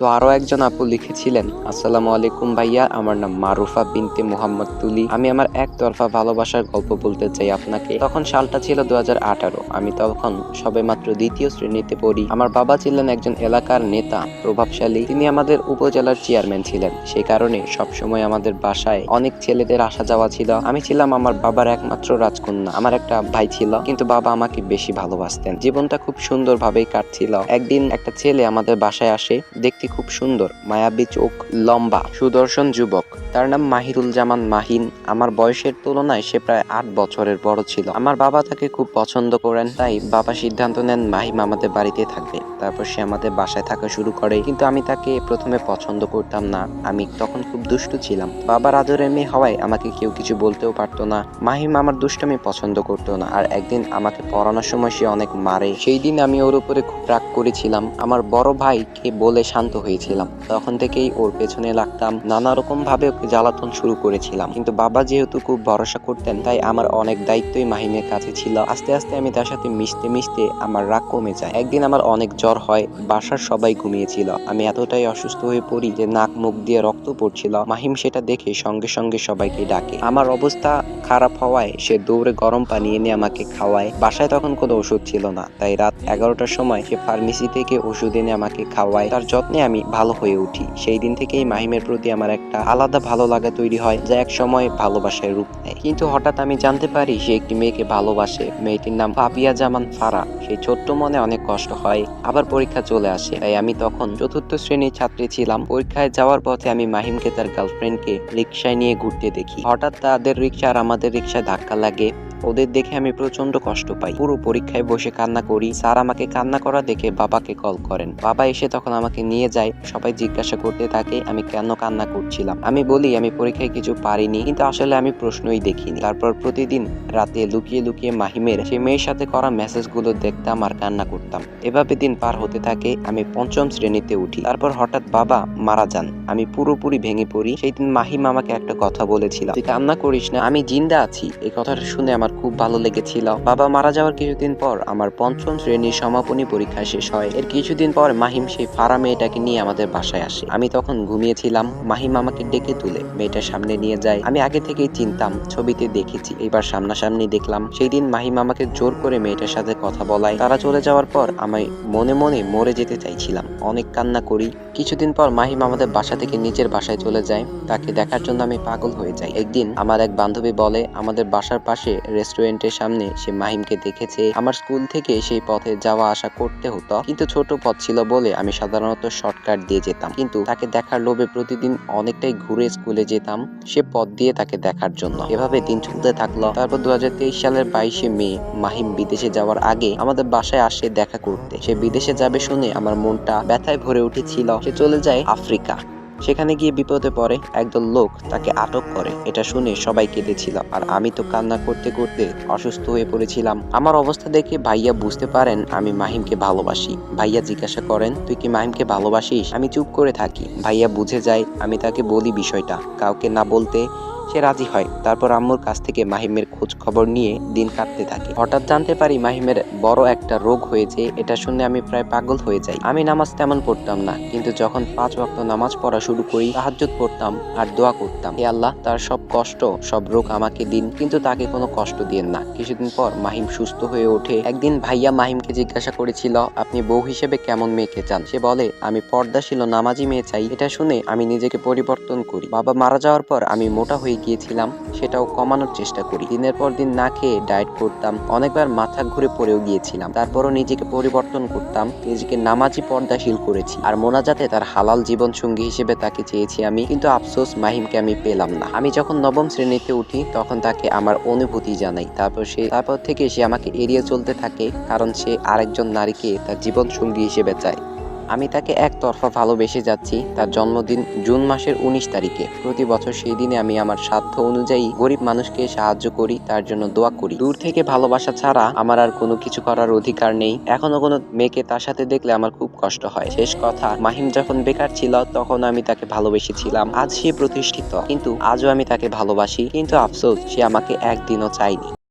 তো আরও একজন আপু লিখেছিলেন, আসসালামু আলাইকুম ভাইয়া, আমার নাম মারুফা বিনতে মোহাম্মদ তুলি। আমি আমার একতরফা ভালোবাসার গল্প বলতে চাই আপনাকে। তখন সালটা ছিল দু আমি তখন সবে মাত্র দ্বিতীয় শ্রেণীতে পড়ি। আমার বাবা ছিলেন একজন এলাকার নেতা, প্রভাবশালী। তিনি আমাদের উপজেলার চেয়ারম্যান ছিলেন। সেই কারণে সবসময় আমাদের বাসায় অনেক ছেলেদের আসা যাওয়া ছিল। আমি ছিলাম আমার বাবার একমাত্র রাজকন্যা। আমার একটা ভাই ছিল, কিন্তু বাবা আমাকে বেশি ভালোবাসতেন। জীবনটা খুব সুন্দরভাবেই কাটছিল। একদিন একটা ছেলে আমাদের বাসায় আসে, দেখতে খুব সুন্দর, মায়াবী চোখ, লম্বা, সুদর্শন যুবক। তার নাম মাহিরুল জামান মাহিন। আমার বয়সের তুলনায় সে প্রায় আট বছরের বড় ছিল। আমার বাবা তাকে খুব পছন্দ করেন, তাই বাবা সিদ্ধান্ত নেন মাহিম আমাদের বাড়িতে থাকবে। তারপর সে আমাদের বাসায় থাকা শুরু করে। কিন্তু আমি তাকে প্রথমে পছন্দ করতাম না। আমি তখন খুব দুষ্টু ছিলাম। বাবার আদরের মেয়ে হওয়ায় আমাকে কেউ কিছু বলতেও পারতো না। মাহিম আমার দুষ্টামি পছন্দ করতো না। আর একদিন আমাকে পড়ানোর সময় সে অনেক মারে। সেই দিন আমি ওর উপরে খুব রাগ করেছিলাম। আমার বড় ভাইকে বলে শান্ত হয়েছিলাম। তখন থেকেই ওর পেছনে লাগতাম। নানা রকম ভাবে ওকে জ্বালাতন শুরু করেছিলাম। কিন্তু বাবা যেহেতু খুব ভরসা করতেন, তাই আমার অনেক দায়িত্বই মাহিমের কাছে ছিল। আস্তে আস্তে আমি তার সাথে মিশতে মিশতে আমার রাগ কমে যায়। একদিন আমার অনেক জ্বর হয়, বাসার সবাই ঘুমিয়েছিল। আমি এতটাই অসুস্থ হয়ে পড়ি যে নাক মুখ দিয়ে রক্ত পড়ছিল। মাহিম সেটা দেখে সঙ্গে সঙ্গে সবাইকে ডাকে। আমার অবস্থা খারাপ হওয়ায় সে দৌড়ে গরম পানি এনে আমাকে খাওয়ায়। বাসায় তখন কোনো ওষুধ ছিল না। তাই রাত এগারোটার সময় সে ফার্মেসি থেকে ওষুধ এনে আমাকে খাওয়ায়। তার যত্নে আমি ভালো হয়ে উঠি। সেই দিন থেকেই মাহিমের প্রতি আমার একটা আলাদা ভালো লাগা তৈরি হয়, যা এক সময় ভালোবাসায় রূপ নেয়। কিন্তু হঠাৎ আমি জানতে পারি, সে একটি মেয়েকে ভালোবাসে। মেয়েটির নাম পাপিয়া জামান ফারা। সেই ছোট্ট মনে অনেক কষ্ট হয়, আবার পরীক্ষা চলে আসে। তাই আমি তখন চতুর্থ শ্রেণির ছাত্রী ছিলাম। পরীক্ষায় যাওয়ার পথে আমি মাহিমকে তার গার্লফ্রেন্ডকে রিক্সায় নিয়ে ঘুরতে দেখি। হঠাৎ তাদের রিক্সা আর আমাদের রিক্সায় ধাক্কা লাগে। ওদের দেখে আমি প্রচণ্ড কষ্ট পাই। পুরো পরীক্ষায় বসে কান্না করি। স্যার আমাকে কান্না করা দেখে বাবাকে কল করেন। বাবা এসে তখন আমাকে নিয়ে যায়। সবাই জিজ্ঞাসা করতে থাকে, আমি কেন কান্না করছিলাম। আমি বলি, আমি পরীক্ষায় কিছু পারিনি, কিন্তু আসলে আমি প্রশ্নই দেখিনি। তারপর প্রতিদিন রাতে লুকিয়ে লুকিয়ে মাহিমের, সে মেয়ের সাথে করা মেসেজগুলো দেখতাম আর কান্না করতাম। এভাবে দিন পার হতে থাকে, আমি পঞ্চম শ্রেণীতে উঠি। তারপর হঠাৎ বাবা মারা যান। আমি পুরোপুরি ভেঙে পড়ি। সেই দিন মাহিম আমাকে একটা কথা বলেছিল। তুই কান্না করিস না, আমি জিন্দা আছি। এই কথাটা শুনে আমার খুব ভালো লেগেছিল। বাবা মারা যাওয়ার কিছুদিন পর আমার পঞ্চম শ্রেণির সমাপনী পরীক্ষা শেষ হয়। এর কিছুদিন পর মাহিম সেই ফারা মেয়েটাকে নিয়ে আমাদের বাসায় আসে। আমি তখন ঘুমিয়েছিলাম। মাহিম আমাকে ডেকে তুলে মেয়েটার সামনে নিয়ে যায়। আমি আগে থেকেই চিনতাম, ছবিতে দেখেছি, এবার সামনাসামনি দেখলাম। সেই দিন মাহিম আমাকে জোর করে মেয়েটার সাথে কথা বলায়। তারা চলে যাওয়ার পর আমি মনে মনে মরে যেতে চাইছিলাম। অনেক কান্না করি। কিছুদিন পর মাহিম আমাদের বাসা থেকে নিজের বাসায় চলে যায়। তাকে দেখার জন্য আমি পাগল হয়ে যাই। একদিন আমার এক বান্ধবী বলে, আমাদের বাসার পাশে রেস্টুরেন্টের সামনে সে মাহিমকে দেখেছে। আমার স্কুল থেকে সেই পথে যাওয়া আসা করতে হতো। কিন্তু ছোট পথ ছিল বলে আমি সাধারণত শর্টকাট দিয়ে যেতাম। কিন্তু তাকে দেখার লোভে প্রতিদিন অনেকটাই ঘুরে স্কুলে যেতাম, সে পথ দিয়ে তাকে দেখার জন্য। এভাবে দিন চলতে থাকল। তারপর দু হাজার তেইশ সালের বাইশে মে, মাহিম বিদেশে যাওয়ার আগে আমাদের বাসায় আসে দেখা করতে। সে বিদেশে যাবে শুনে আমার মনটা ব্যথায় ভরে উঠেছিল। সে চলে যায় আফ্রিকা। সেখানে গিয়ে বিপদে পড়ে একদল লোক তাকে আটক করে। এটা শুনে সবাই কেঁদেছিল আর আমি তো কান্না করতে করতে অসুস্থ হয়ে পড়েছিলাম। আমার অবস্থা দেখে ভাইয়া বুঝতে পারেন আমি মাহিমকে ভালোবাসি। ভাইয়া জিজ্ঞাসা করেন, তুই কি মাহিমকে ভালোবাসিস? আমি চুপ করে থাকি। ভাইয়া বুঝে যায় আমি তাকে বলি বিষয়টা। কাউকে না বলতে সে রাজি হয়। তারপর আম্মুর কাছ থেকে মাহিমের খোঁজ খবর নিয়ে দিন কাটতে থাকে। হঠাৎ জানতে পারি মাহিমের বড় একটা রোগ হয়েছে, এটা শুনে আমি প্রায় পাগল হয়ে যাই। আমি নামাজ তেমন পড়তাম না, কিন্তু যখন পাঁচ ওয়াক্ত নামাজ পড়া শুরু করি, তাহাজ্জুদ পড়তাম আর দোয়া করতাম। হে আল্লাহ, তার সব কষ্ট, সব রোগ আমাকে দিন, কিন্তু তাকে কোনো কষ্ট দিন না। কিছুদিন পর মাহিম সুস্থ হয়ে ওঠে। একদিন ভাইয়া মাহিমকে জিজ্ঞাসা করেছিল, আপনি বউ হিসেবে কেমন মেয়েকে চান? সে বলে, আমি পর্দাশীল নামাজি মেয়ে চাই। এটা শুনে আমি নিজেকে পরিবর্তন করি। বাবা মারা যাওয়ার পর আমি মোটা হয়ে গিয়েছিলাম, সেটাও কমানোর চেষ্টা করি। দিনের পর দিন না খেয়ে ডায়েট করতাম, অনেকবার মাথা ঘুরে পড়েও গিয়েছিলাম। তারপরও নিজেকে পরিবর্তন করতাম, নিজেকে নামাজি পর্দাশীল করেছি। আর মোনাজাতে তার হালাল জীবন সঙ্গী হিসেবে তাকে চেয়েছি আমি, কিন্তু আফসোস মাহিমকে আমি পেলাম না। আমি যখন নবম শ্রেণীতে উঠি, তখন তাকে আমার অনুভূতি জানাই। তারপর সে, তারপর থেকে সে আমাকে এড়িয়ে চলতে থাকে, কারণ সে আরেকজন নারীকে তার জীবন সঙ্গী হিসেবে চায়। আমি তাকে একতরফা ভালোবেসে যাচ্ছি, তার জন্মদিন জুন মাসের উনিশ তারিখে। প্রতি বছর সেই দিনে আমি আমার সাধ্য অনুযায়ী গরিব মানুষকে সাহায্য করি, তার জন্য দোয়া করি। দূর থেকে ভালোবাসা ছাড়া আমার আর কোনো কিছু করার অধিকার নেই। এখনও কোনো মেয়েকে তার সাথে দেখলে আমার খুব কষ্ট হয়। শেষ কথা, মাহিম যখন বেকার ছিল, তখন আমি তাকে ভালোবেসেছিলাম। আজ সে প্রতিষ্ঠিত, কিন্তু আজও আমি তাকে ভালোবাসি। কিন্তু আফসোস, সে আমাকে একদিনও চায়নি।